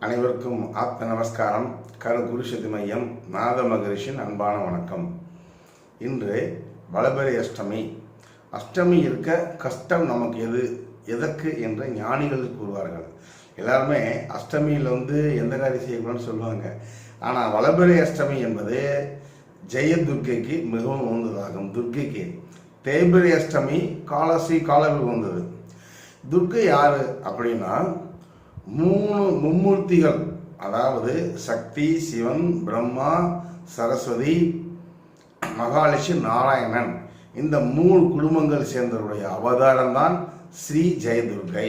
அனைவருக்கும் ஆத்ம நமஸ்காரம். கரு குருசதி மையம் நாத மகரிஷின் அன்பான வணக்கம். இன்று வளபெரி அஷ்டமி. அஷ்டமி இருக்க கஷ்டம் நமக்கு எது எதற்கு என்று ஞானிகள் கூறுவார்கள். எல்லாருமே அஷ்டமியில் வந்து எந்த காரியம் செய்யக்கூடாதுன்னு சொல்லுவாங்க. ஆனால் வளபெரி அஷ்டமி என்பது ஜெய துர்க்கைக்கு மிகவும் உகந்ததாகும். துர்க்கைக்கு தேய்பிரி அஷ்டமி காலசி காலவில் வந்தது. துர்க்கை யாரு அப்படின்னா மூணு மும்மூர்த்திகள். அதாவது சக்தி சிவன் பிரம்மா சரஸ்வதி மகாலட்சுமி நாராயணன். இந்த மூணு குடும்பங்கள் சேர்ந்தவருடைய அவதாரம் தான் ஸ்ரீ ஜெயதுர்கை.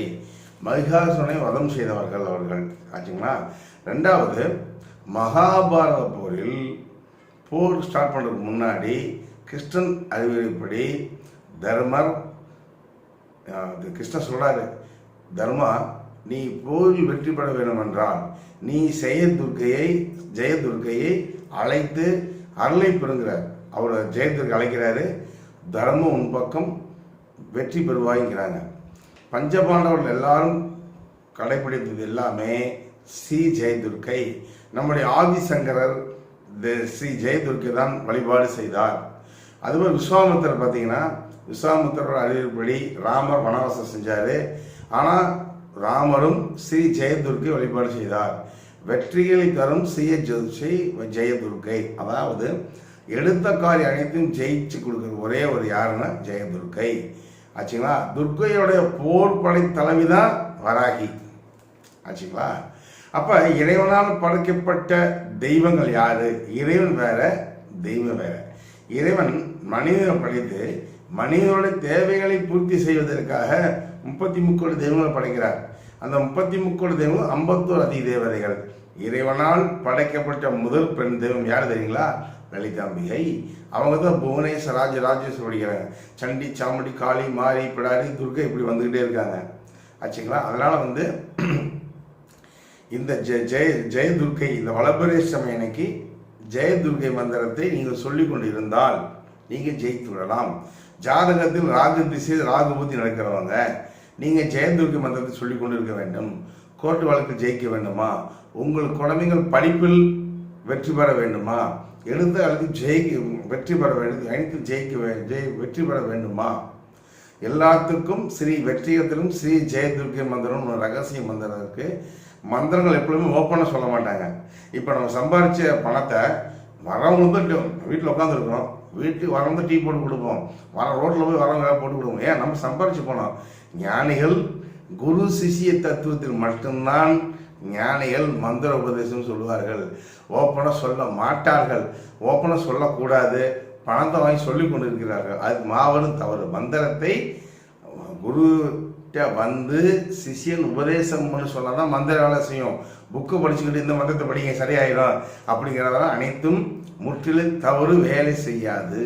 மகிஷாசுரனை வதம் செய்தவர்கள் அவர்கள். ஆச்சுங்களா? ரெண்டாவது மகாபாரத போரில் போர் ஸ்டார்ட் பண்ணுறதுக்கு முன்னாடி கிருஷ்ணன் அறிவுரைப்படி தர்மர் இது கிருஷ்ணன் சொல்கிறாரு தர்மா நீ போரில் வெற்றி பெற வேண்டும் என்றால் நீ ஜெயதுர்க்கையை ஜெயதுர்க்கையை அழைத்து அருளை பெறுங்கிறார் அவரை ஜெயத்திற்கு அழைக்கிறாரு. தர்மம் உன் பக்கம் வெற்றி பெறுவாய்ங்கிறாங்க பஞ்சபாண்டவர்கள் எல்லாரும் கடைபிடித்தது எல்லாமே ஸ்ரீ ஜெயதுர்க்கை நம்முடைய ஆதிசங்கரர் ஸ்ரீ ஜெயதுர்க்கை தான் வழிபாடு செய்தார். அதுபோல் விஸ்வாமித்திரர் பார்த்தீங்கன்னா விஸ்வாமித்திரர் அறிவிப்படி ராமர் வனவாசம் செஞ்சார். ஆனால் ராமரும் ஸ்ரீ ஜெயதுர்க்கை வழிபாடு செய்தார். வெற்றிகளை தரும் ஸ்ரீ ஜெ- ஜெயதுர்கை. ஜெயதுர்க்கை அதாவது எடுத்த காரி அனைத்தையும் ஜெயிச்சு கொடுக்குற ஒரே ஒரு யாருன்னா ஜெயதுர்க்கை ஆச்சுங்களா? துர்க்கையோடைய போர் படை தலைவி தான் வராகி. ஆச்சுங்களா? அப்ப இறைவனால் படைக்கப்பட்ட தெய்வங்கள் யாரு? இறைவன் வேற தெய்வம் வேற. இறைவன் மனிதனை படைத்து மனிதனுடைய தேவைகளை பூர்த்தி செய்வதற்காக முப்பத்தி முக்கோடி தெய்வங்களை படைக்கிறார். அந்த முப்பத்தி முக்கோடி தெய்வம் ஐம்பத்தோரு அதி தேவதைகள். இறைவனால் படைக்கப்பட்ட முதல் பெண் தெய்வம் யார் தெரியுங்களா? லலிதாம்பிகை. அவங்க தான் புவனேஸ்வர ராஜ ராஜேஸ்வரர் படிக்கிறாங்க. சண்டி சாமுண்டி காளி மாரி பிடாரி துர்கை இப்படி வந்துக்கிட்டே இருக்காங்க. ஆச்சுங்களா? அதனால வந்து இந்த ஜெய ஜெய ஜெயதுர்கை இந்த வளபரேஷம் அன்னைக்கு ஜெயதுர்க்கை மந்திரத்தை நீங்கள் சொல்லிக் கொண்டிருந்தால் நீங்கள் ஜெயித்து விடலாம். ஜாதகத்தில் ராகு திசை ராகு நடக்கிறவங்க நீங்கள் ஜெயதுர்க்கை மந்திரத்தை சொல்லிக் கொண்டிருக்க வேண்டும். கோர்ட்டு வழக்கு ஜெயிக்க வேண்டுமா? உங்கள் குழந்தைகள் படிப்பில் வெற்றி பெற வேண்டுமா? எழுத அல்லது ஜெயிக்க வெற்றி பெற வேண்டும் அனைத்து ஜெயிக்க ஜெய் வெற்றி பெற வேண்டுமா? எல்லாத்துக்கும் ஸ்ரீ வெற்றியத்திலும் ஸ்ரீ ஜெயதுர்கை மந்திரம் ஒரு ரகசிய மந்திரம் இருக்குது மந்திரங்கள் எப்பொழுதுமே ஓப்பனாக சொல்ல மாட்டாங்க. இப்போ நம்ம சம்பாரித்த பணத்தை வரவங்களுக்கு வீட்டில் உட்காந்துருக்குறோம் வீட்டுக்கு வரவங்க டீ போட்டு கொடுப்போம். வர ரோட்டில் போய் வரவங்க போட்டு கொடுப்போம். ஏன்? நம்ம சம்பாரிச்சு போனோம். ஞானிகள் குரு சிஷிய தத்துவத்தில் மட்டும்தான் ஞானிகள் மந்திர உபதேசம் சொல்லுவார்கள். ஓப்பனாக சொல்ல மாட்டார்கள். ஓப்பனாக சொல்லக்கூடாது. பணத்தை வாங்கி சொல்லி கொண்டு இருக்கிறார்கள் அது மாபெரும் தவறு. மந்திரத்தை குரு வந்து சிஷியன் உபதேசம் சொன்னால் தான் மந்திர வேலை செய்யும். புக்கு படிச்சுக்கிட்டு இந்த மந்திரத்தை படிங்க சரியாயிடும். அப்படிங்கிறதெல்லாம் அனைத்தும் முற்றிலும் தவறு வேலை செய்யாது.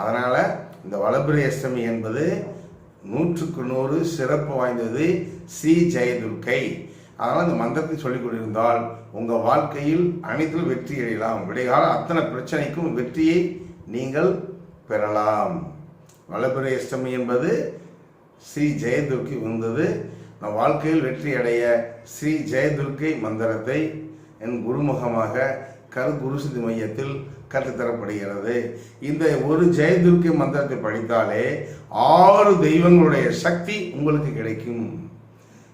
அதனால் இந்த வளபிரி அஷ்டமி என்பது நூற்றுக்கு நூறு சிறப்பு வாய்ந்தது ஸ்ரீ ஜெயதுர்கை. அதனால் இந்த மந்திரத்தை சொல்லிக் கொண்டிருந்தால் உங்கள் வாழ்க்கையில் அனைத்திலும் வெற்றி அடையலாம். விடைகால அத்தனை பிரச்சனைக்கும் வெற்றியை நீங்கள் பெறலாம். வளபிறை அஷ்டமி என்பது ஸ்ரீ ஜெயதுர்க்கி உந்தது நம் வாழ்க்கையில் வெற்றி அடைய ஸ்ரீ ஜெயதுர்க்கை மந்திரத்தை என் குருமுகமாக கரு மையத்தில் கற்றுத்தரப்படுகிறது. இந்த ஒரு ஜெயதுர்க்கை மந்திரத்தை படித்தாலே ஆறு தெய்வங்களுடைய சக்தி உங்களுக்கு கிடைக்கும்.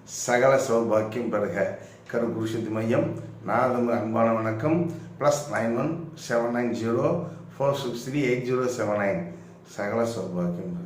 சகல சௌபாக்கியம் பெறுக. கரு மையம் நாதம் அன்பான வணக்கம். Plus nine one seven nine zero four six three eight zero seven nine சகல சௌபாக்கியம் பெறுக.